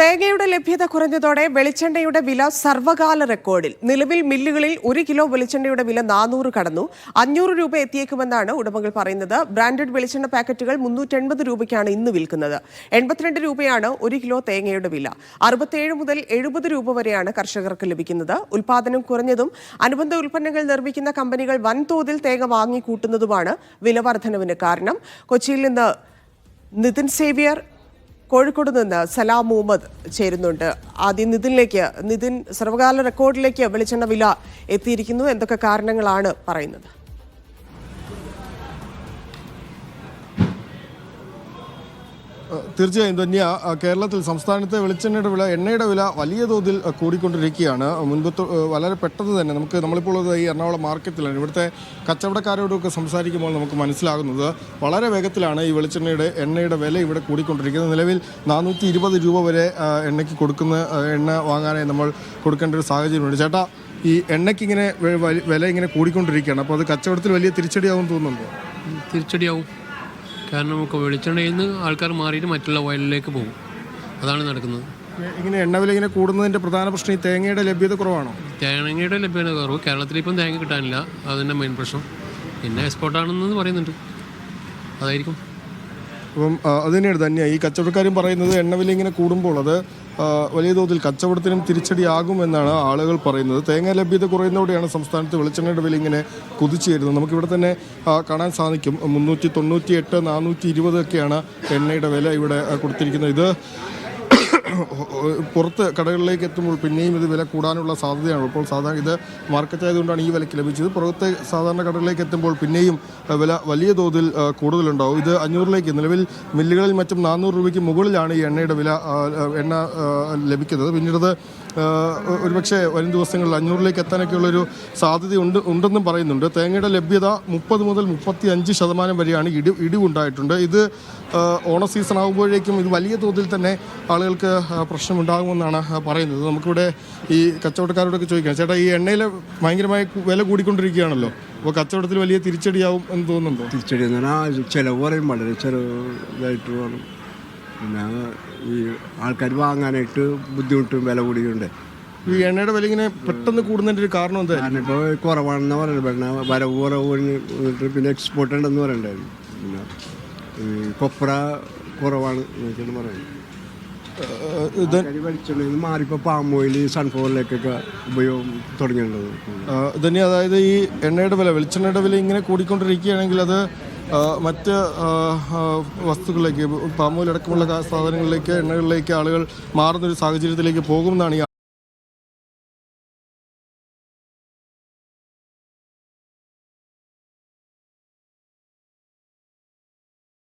തേങ്ങയുടെ ലഭ്യത കുറഞ്ഞതോടെ വെളിച്ചെണ്ണയുടെ വില സർവകാല റെക്കോർഡിൽ. നിലവിൽ മില്ലുകളിൽ ഒരു കിലോ വെളിച്ചെണ്ണയുടെ വില നാനൂറ് കടന്നു. അഞ്ഞൂറ് രൂപ എത്തിയേക്കുമെന്നാണ് ഉടമകൾ പറയുന്നത്. ബ്രാൻഡഡ് വെളിച്ചെണ്ണ പാക്കറ്റുകൾ മുന്നൂറ്റെൺപത് രൂപയ്ക്കാണ് ഇന്ന് വിൽക്കുന്നത്. എൺപത്തിരണ്ട് രൂപയാണ് ഒരു കിലോ തേങ്ങയുടെ വില. അറുപത്തിയേഴ് മുതൽ എഴുപത് രൂപ വരെയാണ് കർഷകർക്ക് ലഭിക്കുന്നത്. ഉൽപാദനം കുറഞ്ഞതും അനുബന്ധ ഉൽപ്പന്നങ്ങൾ നിർമ്മിക്കുന്ന കമ്പനികൾ വൻതോതിൽ തേങ്ങ വാങ്ങിക്കൂട്ടുന്നതുമാണ് വില വർധനവിന് കാരണം. കൊച്ചിയിൽ നിന്ന് നിതിൻ സേവ്യർ കോഴിക്കോട് നിന്ന് സലാം മുഹമ്മദ് ചേരുന്നുണ്ട്. ആദ്യം നിതിനിലേക്ക് നിതിൻ സർവകാല റെക്കോർഡിലേക്ക് വെളിച്ചെണ്ണ വില എത്തിയിരിക്കുന്നു. എന്തൊക്കെ കാരണങ്ങളാണ് പറയുന്നത്? തീർച്ചയായും ധന്യ. കേരളത്തിൽ സംസ്ഥാനത്തെ വെളിച്ചെണ്ണയുടെ വില എണ്ണയുടെ വില വലിയ തോതിൽ കൂടിക്കൊണ്ടിരിക്കുകയാണ്. മുൻപ് വളരെ പെട്ടെന്ന് തന്നെ നമുക്ക് നമ്മളിപ്പോൾ ഈ എറണാകുളം മാർക്കറ്റിലാണ്. ഇവിടുത്തെ കച്ചവടക്കാരോടൊക്കെ സംസാരിക്കുമ്പോൾ നമുക്ക് മനസ്സിലാകുന്നത് വളരെ വേഗത്തിലാണ് ഈ വെളിച്ചെണ്ണയുടെ എണ്ണയുടെ വില ഇവിടെ കൂടിക്കൊണ്ടിരിക്കുന്നത്. നിലവിൽ നാനൂറ്റി ഇരുപത് രൂപ വരെ എണ്ണയ്ക്ക് കൊടുക്കുന്ന എണ്ണ വാങ്ങാനായി നമ്മൾ കൊടുക്കേണ്ട ഒരു സാഹചര്യമുണ്ട്. ചേട്ടാ ഈ എണ്ണയ്ക്ക് ഇങ്ങനെ വില ഇങ്ങനെ കൂടിക്കൊണ്ടിരിക്കുകയാണ്. അപ്പോൾ അത് കച്ചവടത്തിൽ വലിയ തിരിച്ചടിയാവും തോന്നുന്നുണ്ടോ? തിരിച്ചടിയാവും. കാരണം നമുക്ക് വെളിച്ചെണ്ണയിൽ നിന്ന് ആൾക്കാർ മാറിയിട്ട് മറ്റുള്ള വയലിലേക്ക് പോകും. അതാണ് നടക്കുന്നത്. ഇങ്ങനെ എണ്ണ വില ഇങ്ങനെ കൂടുന്നതിന്റെ പ്രധാന പ്രശ്നം ഈ തേങ്ങയുടെ ലഭ്യത കുറവാണോ? തേങ്ങയുടെ ലഭ്യത കുറവ്. കേരളത്തിൽ ഇപ്പം തേങ്ങ കിട്ടാനില്ല. അതിന്റെ മെയിൻ പ്രശ്നം. പിന്നെ എക്സ്പോർട്ടാണെന്ന് പറയുന്നുണ്ട്. അതായിരിക്കും. അപ്പം അത് തന്നെയാണ് തന്നെ ഈ കച്ചവടക്കാരും പറയുന്നത് എണ്ണവില ഇങ്ങനെ കൂടുമ്പോൾ അത് വലിയ തോതിൽ കച്ചവടത്തിനും തിരിച്ചടിയാകുമെന്നാണ് ആളുകൾ പറയുന്നത്. തേങ്ങ ലഭ്യത കുറയുന്നതോടെയാണ് സംസ്ഥാനത്ത് വെളിച്ചെണ്ണയുടെ വില ഇങ്ങനെ കുതിച്ചുയരുന്നത്. നമുക്കിവിടെ തന്നെ കാണാൻ സാധിക്കും. മുന്നൂറ്റി തൊണ്ണൂറ്റി എട്ട് നാനൂറ്റി ഇരുപതൊക്കെയാണ് എണ്ണയുടെ വില ഇവിടെ കൊടുത്തിരിക്കുന്നത്. ഇത് പുറത്ത് കടകളിലേക്ക് എത്തുമ്പോൾ പിന്നെയും ഇത് വില കൂടാനുള്ള സാധ്യതയാണ്. ഇപ്പോൾ സാധാരണ ഇത് മാർക്കറ്റ് ആയതുകൊണ്ടാണ് ഈ വിലയ്ക്ക് ലഭിച്ചത്. പുറത്തെ സാധാരണ കടകളിലേക്ക് എത്തുമ്പോൾ പിന്നെയും വില വലിയ തോതിൽ കൂടുതലുണ്ടാവും. ഇത് അഞ്ഞൂറിലേക്ക് നിലവിൽ മില്ലുകളിൽ മറ്റും നാനൂറ് രൂപയ്ക്ക് മുകളിലാണ് ഈ എണ്ണയുടെ വില എണ്ണ ലഭിക്കുന്നത്. പിന്നീട് ഒരുപക്ഷെ വരും ദിവസങ്ങളിൽ അഞ്ഞൂറിലേക്ക് എത്താനൊക്കെയുള്ളൊരു സാധ്യതയുണ്ട് ഉണ്ടെന്നും പറയുന്നുണ്ട്. തേങ്ങയുടെ ലഭ്യത മുപ്പത് മുതൽ മുപ്പത്തി അഞ്ച് ശതമാനം വരെയാണ് ഇടി ഇടിവുണ്ടായിട്ടുണ്ട്. ഇത് ഓണ സീസൺ ആകുമ്പോഴേക്കും ഇത് വലിയ തോതിൽ തന്നെ ആളുകൾക്ക് പ്രശ്നമുണ്ടാകുമെന്നാണ് പറയുന്നത്. നമുക്കിവിടെ ഈ കച്ചവടക്കാരോടൊക്കെ ചോദിക്കാം ചേട്ടാ ഈ എണ്ണയിൽ ഭയങ്കരമായി വില കൂടിക്കൊണ്ടിരിക്കുകയാണല്ലോ അപ്പോൾ കച്ചവടത്തിൽ വലിയ തിരിച്ചടിയാവും എന്ന് തോന്നുന്നുണ്ടോ? തിരിച്ചടി എന്ന് പറഞ്ഞാൽ ചിലവ് പറയും വളരെ ചെറുതായിട്ട് വേണം. പിന്നെ ഈ ആൾക്കാർ വാങ്ങാനായിട്ട് ബുദ്ധിമുട്ടും വില കൂടിയുണ്ട് ഈ എണ്ണയുടെ വില ഇങ്ങനെ പെട്ടെന്ന് കൂടുന്നതിന്റെ ഒരു കാരണം എന്താ ഇപ്പോൾ കുറവാണെന്ന് പറയുന്നത് പിന്നെ വരവ് കുറവ് പിന്നെ എക്സ്പോർട്ട് ഉണ്ടെന്ന് പറയണ്ടായിരുന്നു. പിന്നെ ഈ കൊപ്ര കുറവാണ് എന്നൊക്കെയാണ് പറയുന്നത്. ഇത് വെളിച്ചെണ്ണയിൽ മാറിപ്പോൾ പാം ഓയിൽ സൺഫ്ലവറിലേക്കൊക്കെ ഉപയോഗം തുടങ്ങിയിട്ടുള്ളത്. ആഹ് ഇതന്നെ അതായത് ഈ എണ്ണയുടെ വില വെളിച്ചെണ്ണയുടെ വില ഇങ്ങനെ കൂടിക്കൊണ്ടിരിക്കുകയാണെങ്കിൽ അത് മറ്റ് വസ്തുക്കളിലേക്ക് പാമോയിൽ അടക്കമുള്ള സാധനങ്ങളിലേക്ക് എണ്ണകളിലേക്ക് ആളുകൾ മാറുന്ന ഒരു സാഹചര്യത്തിലേക്ക് പോകുമെന്നാണ് ഈ